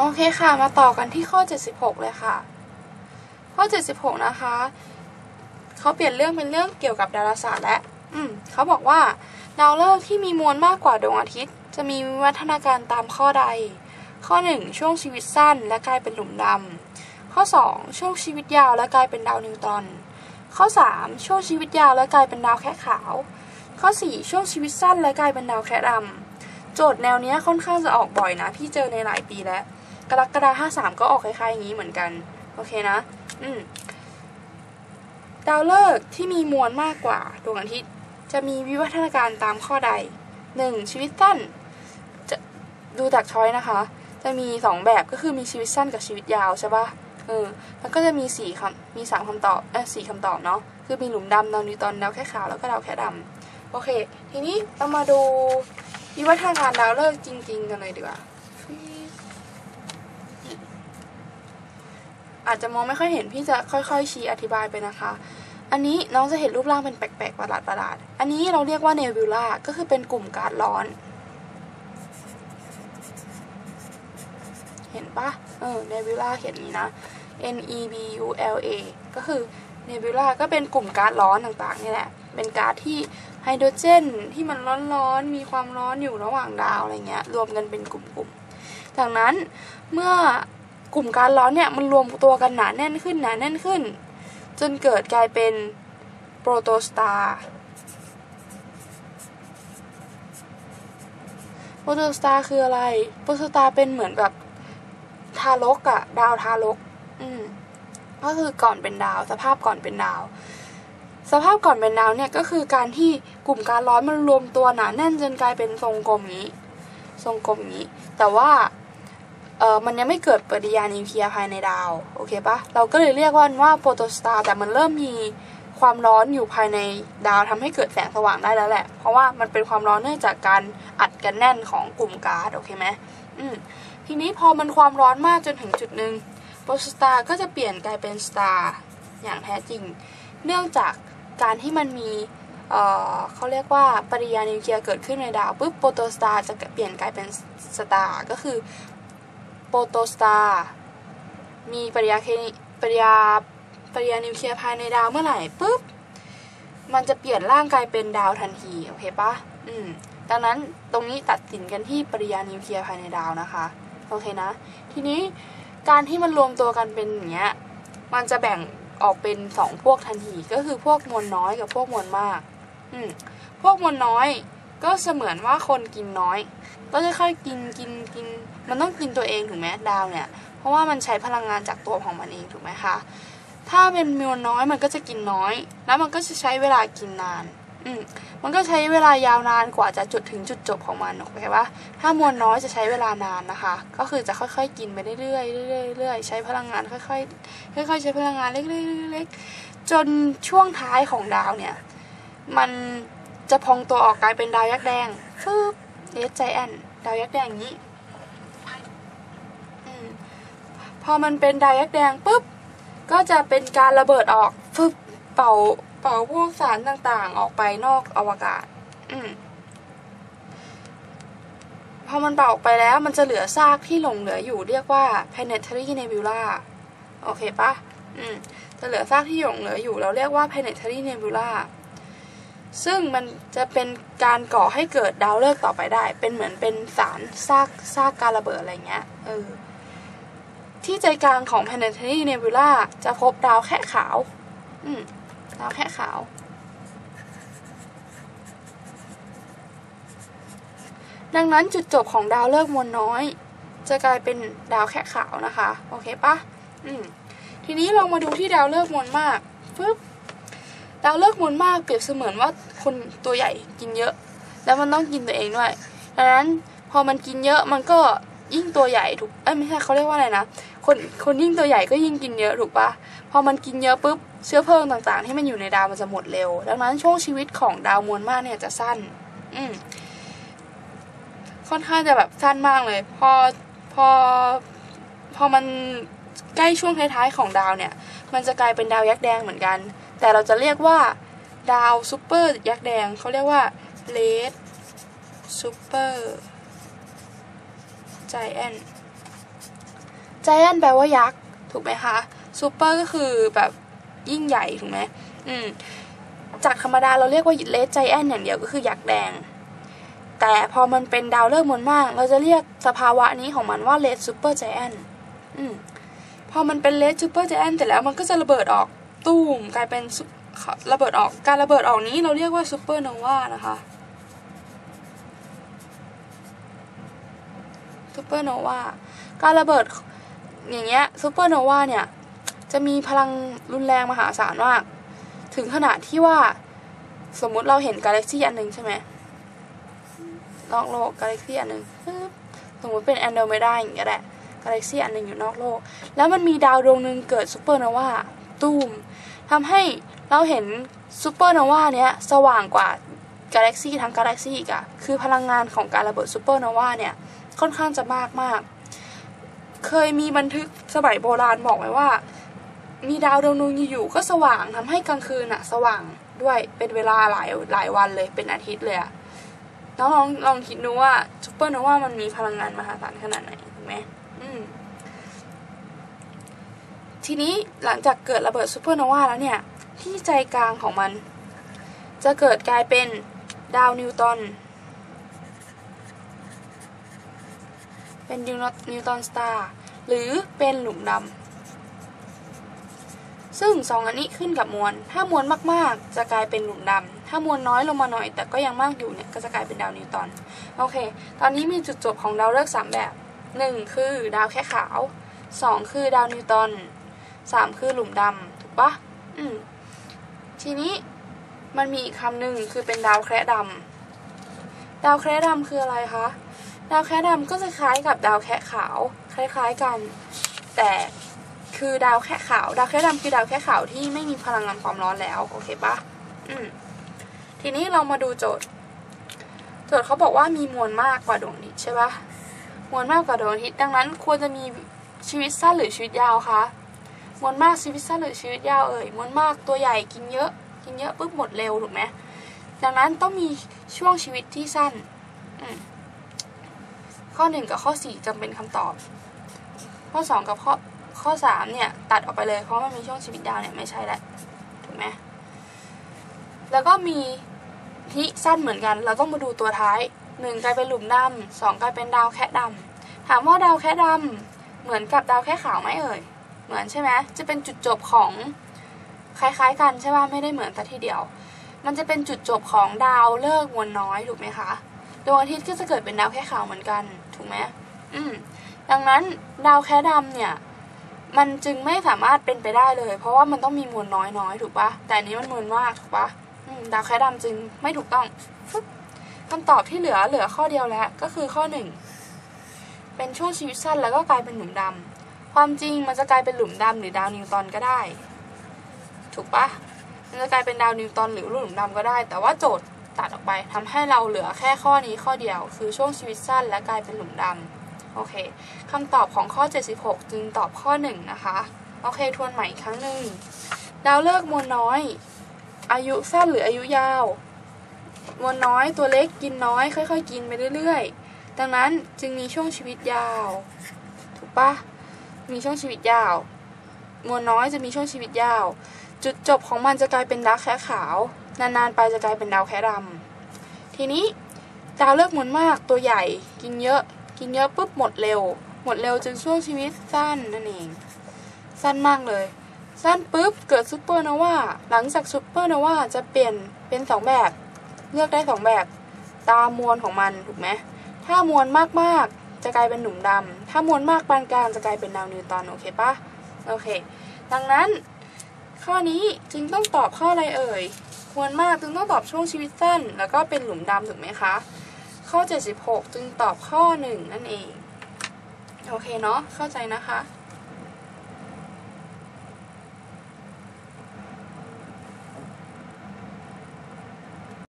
โอเคค่ะ มาต่อกันที่ข้อ 76 เลยค่ะ ข้อ 76 นะคะเขาเปลี่ยนเรื่องเป็นเรื่องเกี่ยวกับดาราศาสตร์และ อืมเขาบอกว่าดาวฤกษ์ที่มีมวลมากกว่าดวงอาทิตย์ จะมีวิวัฒนาการตามข้อใด ข้อ 1 ช่วงชีวิตสั้นและกลายเป็นหลุมดำข้อ 2 ช่วงชีวิตยาวและกลายเป็นดาวนิวตรอนข้อ 3 ช่วงชีวิตยาวและกลายเป็นดาวแค่ขาว ข้อ 4 ช่วงชีวิตสั้นและกลายเป็นดาวแค่ดำโจทย์แนวเนี้ยค่อนข้างจะออกบ่อยนะ พี่เจอในหลายปีแล้ว กรกฎาห้าสามก็ออกคล้ายๆอย่างนี้เหมือนกัน โอเคนะ อืมดาวฤกษ์ที่มีมวลมากกว่าดวงอาทิตย์จะมีวิวัฒนาการตามข้อใด 1. ชีวิตสั้น จะดูจากช้อยนะคะ จะมี 2 แบบก็คือมีชีวิตสั้นกับชีวิตยาวใช่ปะเออแล้วก็จะมีสี่คำมีสามคำตอบเออสี่คำตอบเนาะคือมีหลุมดำดาวนิวตรอนดาวแค่ขาวแล้วก็ดาวแค่ดำโอเค ทีนี้เรามาดูวิวัฒนาการดาวฤกษ์จริง ๆ กันเลยดีกว่า อาจจะมองไม่ค่อยเห็นพี่จะค่อยๆ ชี้อธิบายไปนะคะ อันนี้น้องจะเห็นรูปร่างเป็นแปลกๆประหลาดๆอันนี้เราเรียกว่าเนบิวลาก็คือเป็นกลุ่มก๊าซร้อน เห็นปะเออเนบิวลาเขียนนี้นะ N E B U L A ก็คือเนบิวลาก็เป็นกลุ่มก๊าซร้อนต่างๆนี่แหละ เป็นก๊าซที่ไฮโดรเจนที่มันร้อนๆ มีความร้อนอยู่ระหว่างดาวอะไรเงี้ย รวมกันเป็นกลุ่มๆ จากนั้นเมื่อ กลุ่มกาซร้อนเนี่ยมันรวมตัวกันหนาแน่นขึ้นหนาแน่นขึ้น จนเกิดกลายเป็นโปรโตสตาร์โปรโตสตาร์คืออะไรโปรโตสตาร์เป็นเหมือนแบบทารกอะดาวทารก อืมก็คือก่อนเป็นดาว สภาพก่อนเป็นดาว สภาพก่อนเป็นดาวเนี่ยก็คือการที่กลุ่มกาซร้อนมันรวมตัวหนาแน่นจนกลายเป็นทรงกลมนี้ ทรงกลมนี้ แต่ว่า เออมันยังไม่เกิดปฏิกิริยานิวเคลียร์ภายในดาว โอเคปะเราก็เลยเรียกว่าว่าโปรโตสตาร์แต่มันเริ่มมีความร้อนอยู่ภายในดาวทำให้เกิดแสงสว่างได้แล้วแหละ เพราะว่ามันเป็นความร้อนเนื่องจากการอัดกันแน่นของกลุ่มก๊าซโอเคไหมอืมทีนี้พอมันความร้อนมากจนถึงจุดหนึ่งโปรโตสตาร์ก็จะเปลี่ยนกลายเป็นสตาร์อย่างแท้จริง เนื่องจากการที่มันมีเเขาเรียกว่าปฏิกิริยานิวเคลียร์เกิดขึ้นในดาวปุ๊บโปรโตสตาร์จะเปลี่ยนกลายเป็นสตาร์ก็คือ โปรโตสตาร์มีปฏิกิริยาเคมีปฏิกิริยาปฏิกิริยานิวเคลียร์ภายในดาวเมื่อไหร่ปุ๊บมันจะเปลี่ยนร่างกายเป็นดาวทันทีโอเคปะอืมดังนั้นตรงนี้ตัดสินกันที่ปฏิกิริยานิวเคลียร์ภายในดาวนะคะโอเคนะ ทีนี้การที่มันรวมตัวกันเป็นอย่างเงี้ยมันจะแบ่งออกเป็นสองพวกทันทีก็คือพวกมวลน้อยกับพวกมวลมาก อืมพวกมวลน้อย ก็เสมือนว่าคนกินน้อยก็จะค่อยกินกินกิน มันต้องกินตัวเองถูกไหมดาวเนี่ย เพราะว่ามันใช้พลังงานจากตัวของมันเองถูกไหมคะ ถ้าเป็นมวลน้อยมันก็จะกินน้อย แล้วมันก็จะใช้เวลากินนาน อืมมันก็ใช้เวลายาวนานกว่าจะจุดถึงจุดจบของมันโอเคปะถ้ามวลน้อยจะใช้เวลานานนะคะ ก็คือจะค่อยๆกินไปเรื่อยๆเรื่อยๆเรื่อยๆใช้พลังงานค่อยๆค่อยๆใช้พลังงานเล็กๆๆจนช่วงท้ายของดาวเนี่ย มัน จะพองตัวออกกลายเป็นดาวยักษ์แดงฟึบเอสใจแอนดาวยักษ์แดงอย่างนี้อมพอมันเป็นดาวยักษ์แดงปุ๊บก็จะเป็นการระเบิดออกฟึบเป่าเป่าพวกสารต่างๆ ออกไปนอกอวกาศ อืมพอมันเป่าออกไปแล้วมันจะเหลือซากที่หลงเหลืออยู่เรียกว่า planetary nebula โอเคปะอืมจะเหลือซากที่หลงเหลืออยู่เราเรียกว่า planetary nebula ซึ่งมันจะเป็นการก่อให้เกิดดาวฤกษ์ต่อไปได้ เป็นเหมือนเป็นสารซากซากการระเบิดอะไรเงี้ยเออที่ใจกลางของ planetary nebula จะพบดาวแค่ขาว อืมดาวแค่ขาว ดังนั้นจุดจบของดาวฤกษ์มวลน้อย จะกลายเป็นดาวแค่ขาวนะคะ โอเคปะอืมทีนี้เรามาดูที่ดาวฤกษ์มวลมากปึ๊บ ดาวฤกษ์มวลมากเปรียบเสมือนว่าคนตัวใหญ่กินเยอะ แล้วมันต้องกินตัวเองด้วยดังนั้นพอมันกินเยอะมันก็ยิ่งตัวใหญ่ถูกเอ้ยไม่ใช่เขาเรียกว่าอะไรนะคนคนยิ่งตัวใหญ่ก็ยิ่งกินเยอะถูกปะพอมันกินเยอะปุ๊บเชื้อเพลิงต่างๆ ที่มันอยู่ในดาวมันจะหมดเร็ว ดังนั้นช่วงชีวิตของดาวมวลมากเนี่ยจะสั้น อืมค่อนข้างจะแบบสั้นมากเลย พอพอพอมันใกล้ช่วงท้ายๆของดาวเนี่ย มันจะกลายเป็นดาวยักษ์แดงเหมือนกัน แต่เราจะเรียกว่าดาวซูเปอร์ยักษ์แดงเขาเรียกว่าเลดซูเปอร์ไจแอน giant แปลว่ายักษ์ถูกไหมคะ super ก็คือแบบยิ่งใหญ่ถูกไหมอืมจากธรรมดาเราเรียกว่า red giant อย่างเดียวก็คือยักษ์แดง แต่พอมันเป็นดาวฤกษ์มวลมาก เราจะเรียกสภาวะนี้ของมันว่า red super giant อืมพอมันเป็น red super giant เสร็จแล้วมันก็จะระเบิดออก ตูมกลายเป็นระเบิดออกการระเบิดออกนี้เราเรียกว่า supernova นะคะ supernova การระเบิดอย่างเงี้ย supernova เนี่ย จะมีพลังรุนแรงมหาศาลมาก ถึงขนาดที่ว่าสมมุติเราเห็นกาแล็กซี่อันหนึ่งใช่ไหมนอกโลกกาแล็กซี่อันหนึ่งสมมติเป็นแอนโดเมดาอย่างเงี้ยแหละกาแล็กซี่อันหนึ่งอยู่นอกโลก แล้วมันมีดาวดวงหนึ่งเกิดซูเปอร์โนวาตูม ทำให้เราเห็นซูเปอร์โนวาเนี้ยสว่างกว่ากาแล็กซี่ทั้งกาแล็กซี่อีกอะคือพลังงานของการระเบิดซูเปอร์โนวาเนี่ยค่อนข้างจะมากมาก เคยมีบันทึกสมัยโบราณบอกไว้ว่า มีดาวดวงนึงอยู่ก็สว่างทำให้กลางคืนอะสว่างด้วยเป็นเวลาหลายหลายวันเลยเป็นอาทิตย์เลยอะน้องลองลองคิดดูว่าซูเปอร์โนวามันมีพลังงานมหาศาลขนาดไหนถูกไหม ทีนี้หลังจากเกิดระเบิดซูเปอร์โนวาแล้วเนี่ย ที่ใจกลางของมัน จะเกิดกลายเป็นดาวนิวตันเป็นนิวตันสตาร์หรือเป็นหลุมดำซึ่งสองอันนี้ขึ้นกับมวล ถ้ามวลมากๆ จะกลายเป็นหลุมดำถ้ามวลน้อยลงมาหน่อย แต่ก็ยังมากอยู่เนี่ยก็จะกลายเป็นดาวนิวตันโอเค ตอนนี้มีจุดจบของดาวฤกษ์สามแบบหนึ่งคือดาวแค่ขาวสองคือดาวนิวตัน สามคือหลุมดำถูกปะอืมทีนี้มันมีอีกคำหนึ่งคือเป็นดาวแคระดำดาวแคระดำคืออะไรคะดาวแคระดำก็จะคล้ายกับดาวแคะขาว คล้ายๆกัน แต่คือดาวแคะขาว ดาวแคระดำคือดาวแคะขาวที่ไม่มีพลังงานความร้อนแล้วโอเคปะอืมทีนี้เรามาดูโจทย์ โจทย์เขาบอกว่ามีมวลมากกว่าดวงอาทิตย์ใช่ปะมวลมากกว่าดวงอาทิตย์ดังนั้นควรจะมีชีวิตสั้นหรือชีวิตยาวคะ มวลมากชีวิตสั้นหรือชีวิตยาวเอ่ยมวลมากตัวใหญ่กินเยอะกินเยอะปุ๊บหมดเร็วถูกไหมดังนั้นต้องมีช่วงชีวิตที่สั้นข้อหนึ่งกับข้อสี่จำเป็นคำตอบ ข้อสองกับข้อข้อสามเนี่ยตัดออกไปเลยเพราะมันมีช่วงชีวิตยาวเนี่ยไม่ใช่แล้วถูกไหมแล้วก็มีที่สั้นเหมือนกัน เราต้องมาดูตัวท้ายหนึ่งกลายเป็นหลุมดำสองกลายเป็นดาวแคะดำถามว่าดาวแคะดำเหมือนกับดาวแคะขาวไหมเอ่ย เหมือนใช่ไหมจะเป็นจุดจบของคล้าย ๆ กันใช่ป่ะไม่ได้เหมือนแต่ทีเดียว มันจะเป็นจุดจบของดาวเลิกมวลน้อยถูกไหมคะดวงอาทิตย์ก็จะเกิดเป็นดาวแค่ขาวเหมือนกันถูกไหมอืมดังนั้นดาวแค่ดำเนี่ยมันจึงไม่สามารถเป็นไปได้เลย เพราะว่ามันต้องมีมวลน้อยน้อยถูกปะแต่อันนี้มันมวลมากถูกปะดาวแค่ดำจึงไม่ถูกต้องคำตอบที่เหลือเหลือข้อเดียวแล้วก็คือข้อหนึ่งเป็นช่วงชีวิตสั้นแล้วก็กลายเป็นหนุ่มดำ ความจริงมันจะกลายเป็นหลุมดำหรือดาวนิวตันก็ได้ ถูกปะมันจะกลายเป็นดาวนิวตันหรือหลุมดำก็ได้ แต่ว่าโจทย์ตัดออกไปทำให้เราเหลือแค่ข้อนี้ข้อเดียว คือช่วงชีวิตสั้นและกลายเป็นหลุมดำโอเคคำตอบของข้อ 76 จึงตอบข้อ 1 นะคะ โอเค ทวนใหม่อีกครั้งหนึ่ง ดาวเลิกมวลน้อย อายุสั้นหรืออายุยาว มวลน้อยตัวเล็กกินน้อย ค่อย ๆ กินไปเรื่อย ๆ ดังนั้นจึงมีช่วงชีวิตยาว ถูกปะ มีช่วงชีวิตยาว มวลน้อยจะมีช่วงชีวิตยาว จุดจบของมันจะกลายเป็นดาวแค่ขาว นานๆไปจะกลายเป็นดาวแค่ดำทีนี้ดาวเลิกมวลมากตัวใหญ่ กินเยอะ กินเยอะปุ๊บหมดเร็ว หมดเร็วจึงช่วงชีวิตสั้นนั่นเอง สั้นมากเลย สั้นปุ๊บเกิดซูเปอร์โนวาหลังจากซูเปอร์โนวาจะเปลี่ยนเป็นสองแบบ เลือกได้สองแบบ ตามมวลของมันถูกไหมถ้ามวลมากๆ จะกลายเป็นหนุ่มดำถ้ามวลมากปานกลางจะกลายเป็นดาวนิวตันโอเคปะโอเค ดังนั้นข้อนี้จึงต้องตอบข้ออะไรเอ่ยมวลมากจึงต้องตอบช่วงชีวิตสั้น แล้วก็เป็นหลุมดำถูกไหมคะ ข้อ 76 จึงตอบข้อ 1 นั่นเอง โอเคเนาะเข้าใจนะคะ